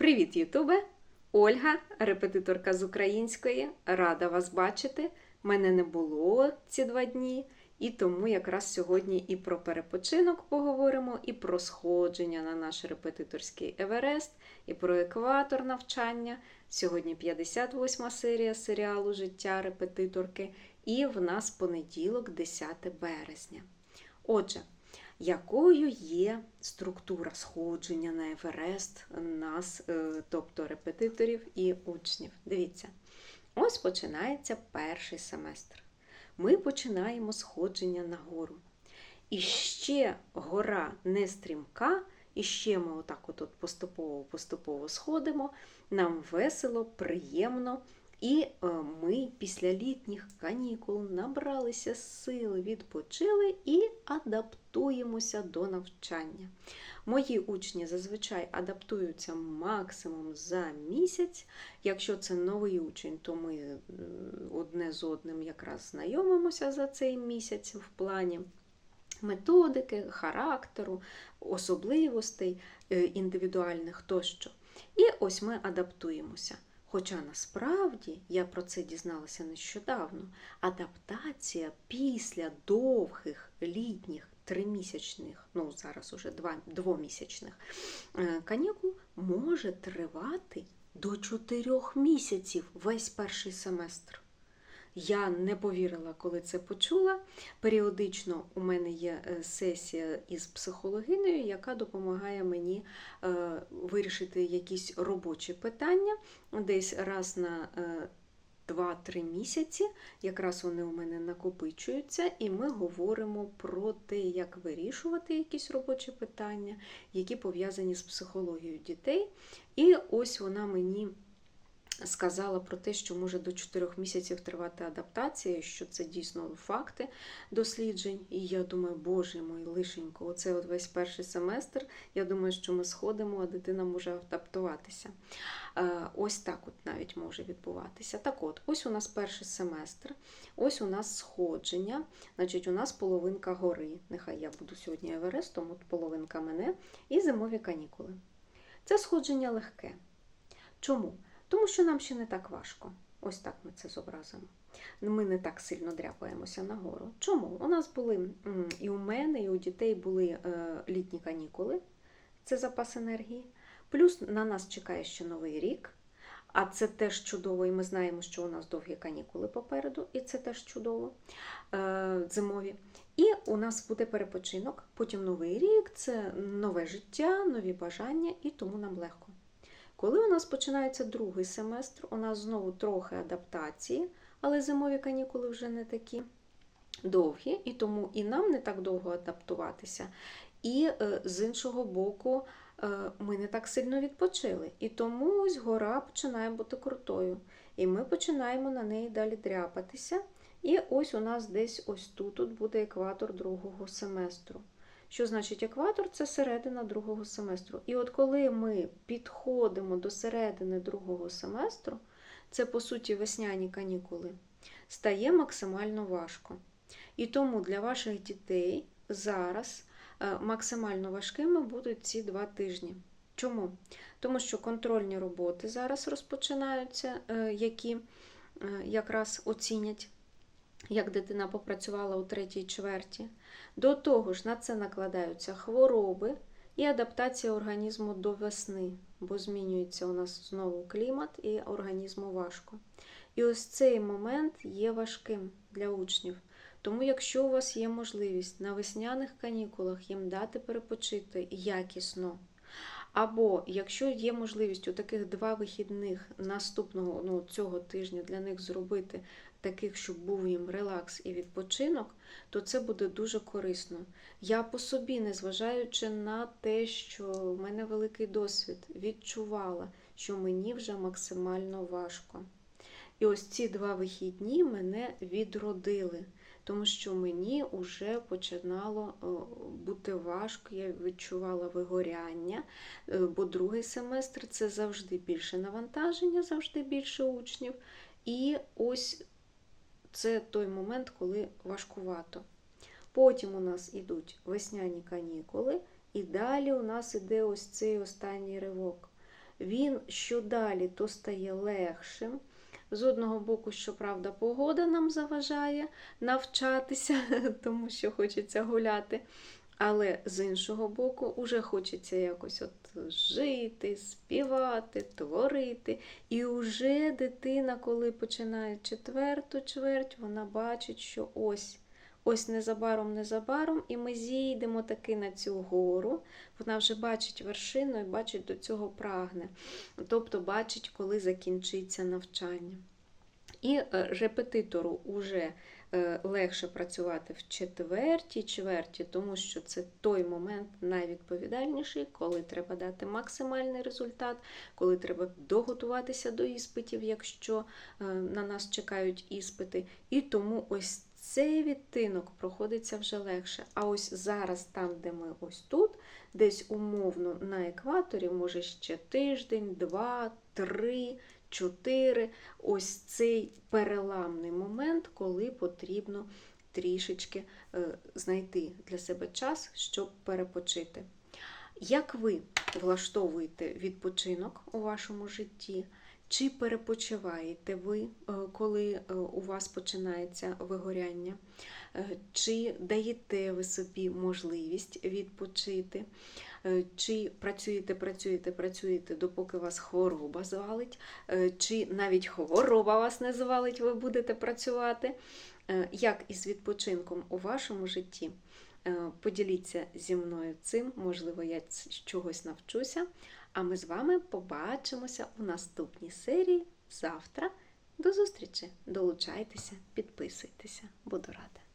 Привіт, Ютубе! Ольга, репетиторка з української. Рада вас бачити. Мене не було ці два дні, і тому якраз сьогодні і про перепочинок поговоримо, і про сходження на наш репетиторський Еверест, і про екватор навчання. Сьогодні 58 серія серіалу Життя репетиторки, і в нас понеділок, 10 березня. Отже, якою є структура сходження на Еверест нас, е, тобто репетиторів і учнів. Дивіться, ось починається перший семестр. Ми починаємо сходження на гору. І ще гора не стрімка, і ще ми отак от поступово-поступово сходимо. Нам весело, приємно. І е, ми після літніх канікул набралися сили, відпочили і адаптуємося до навчання. Мої учні зазвичай адаптуються максимум за місяць. Якщо це новий учень, то ми е, одне з одним якраз знайомимося за цей місяць в плані. Методики, характеру, особливостей е, індивідуальних тощо. І ось ми адаптуємося. Хоча насправді я про це дізналася нещодавно. Адаптація після довгих літніх тримісячних, ну зараз уже два, двомісячних е, канікул може тривати до чотирьох місяців весь перший семестр. Я не повірила, коли це почула. Періодично у мене є е, сесія із психологинею, яка допомагає мені е, вирішити якісь робочі питання десь раз на 2-3 місяці. Якраз вони у мене накопичуються, і ми говоримо про те, як вирішувати якісь робочі питання, які пов'язані з психологією дітей. І ось вона мені сказала про те, що може до 4 місяців тривати адаптація, що це дійсно факти досліджень. І я думаю, боже мой лишенько, оце от весь перший семестр. Я думаю, що ми сходимо, а дитина може адаптуватися. Е, ось так от навіть може відбуватися. Так от, ось у нас перший семестр, ось у нас сходження, значить, у нас половинка гори. Нехай я буду сьогодні Еверестом, от половинка мене, і зимові канікули. Це сходження легке. Чому? Тому що нам ще не так важко. Ось так ми це зобразимо. Ми не так сильно дряпаємося нагору. Чому? У нас були і у мене, і у дітей були е, літні канікули, це запас енергії. Плюс на нас чекає ще новий рік, а це теж чудово, і ми знаємо, що у нас довгі канікули попереду, і це теж чудово е, зимові. І у нас буде перепочинок, потім новий рік, це нове життя, нові бажання, і тому нам легко. Коли у нас починається другий семестр, у нас знову трохи адаптації, але зимові канікули вже не такі довгі, і тому і нам не так довго адаптуватися. І е, з іншого боку, е, ми не так сильно відпочили. І тому ось гора починає бути крутою. І ми починаємо на неї далі дряпатися. І ось у нас десь ось тут, тут буде екватор другого семестру. Що значить екватор? Це середина другого семестру. І от коли ми підходимо до середини другого семестру, це, по суті, весняні канікули, стає максимально важко. І тому для ваших дітей зараз е, максимально важкими будуть ці два тижні. Чому? Тому що контрольні роботи зараз розпочинаються, е, які е, якраз оцінять як дитина попрацювала у третій чверті. До того ж, на це накладаються хвороби і адаптація організму до весни, бо змінюється у нас знову клімат і організму важко. І ось цей момент є важким для учнів. Тому, якщо у вас є можливість на весняних канікулах їм дати перепочити якісно, або якщо є можливість у таких два вихідних наступного ну, цього тижня для них зробити таких, щоб був їм релакс і відпочинок, то це буде дуже корисно. Я по собі, незважаючи на те, що в мене великий досвід, відчувала, що мені вже максимально важко. І ось ці два вихідні мене відродили тому що мені вже починало е, бути важко, я відчувала вигоряння, е, бо другий семестр це завжди більше навантаження, завжди більше учнів. І ось це той момент, коли важкувато. Потім у нас ідуть весняні канікули, і далі у нас іде ось цей останній ривок. він що далі, то стає легшим. З одного боку, щоправда, погода нам заважає навчатися, тому що хочеться гуляти. Але з іншого боку, уже хочеться якось от жити, співати, творити. І вже дитина, коли починає четверту чверть, вона бачить, що ось, ось незабаром, незабаром, і ми зійдемо таки на цю гору. Вона вже бачить вершину і бачить до цього прагне. Тобто бачить, коли закінчиться навчання. І е, репетитору вже е, легше працювати в четвертій чверті, тому що це той момент найвідповідальніший, коли треба дати максимальний результат, коли треба доготуватися до іспитів, якщо е, на нас чекають іспити. І тому ось цей відтинок проходиться вже легше. А ось зараз, там, де ми ось тут, десь умовно на екваторі, може ще тиждень, два, три. Чотири ось цей переламний момент, коли потрібно трішечки е, знайти для себе час, щоб перепочити. Як ви влаштовуєте відпочинок у вашому житті? Чи перепочиваєте ви, е, коли е, у вас починається вигоряння? Е, Чи даєте ви собі можливість відпочити? Чи працюєте, працюєте, працюєте, допоки вас хвороба звалить, чи навіть хвороба вас не звалить, ви будете працювати? Як із відпочинком у вашому житті? Е, Поділіться зі мною цим, можливо, я чогось навчуся. А ми з вами побачимося у наступній серії завтра. До зустрічі! Долучайтеся, підписуйтеся, буду рада.